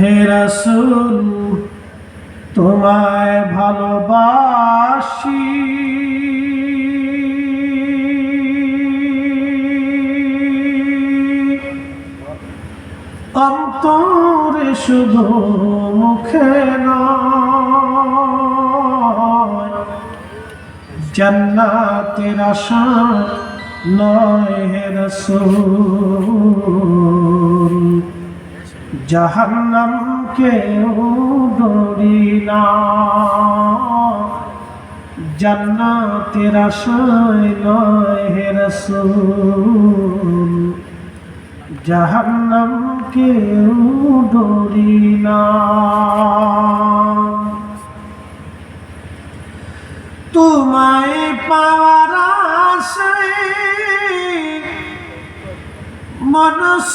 হে রসুল তোমায় ভালোবাসি। অন্তরে শুধু মুখে জান্নাতের আশা নয় হে জাহান্নাম কেউ ডরি না জান্নাতের আশায় নয় হে রসুল। জাহান্নাম কেউ ডরি না তোমায় পাওয়ার আশায় মনস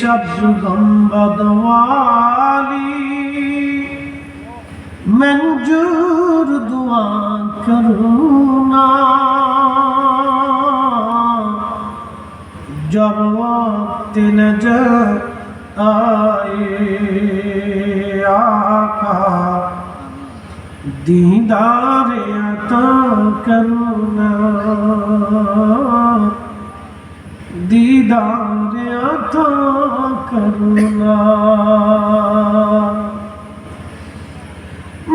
शब्द गम्बदवाली मंजूर दुआ करुणा जब वक्त नज़र आए आका दीदार अता करुणा दीदार তো করুণা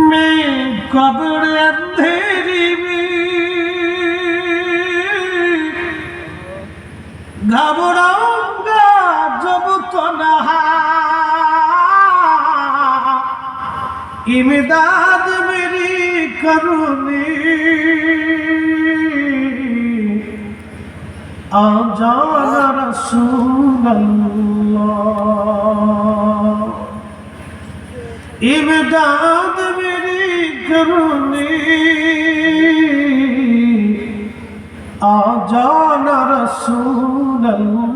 মে কবর অন্ধেরি ঘাবড়াউঙ্গা জব তো নাহা ইমদাদ মেরি করুণী। আজার রসুল্লাহ ইমদাদ মেরি করুনি আজার রসুল্লাহ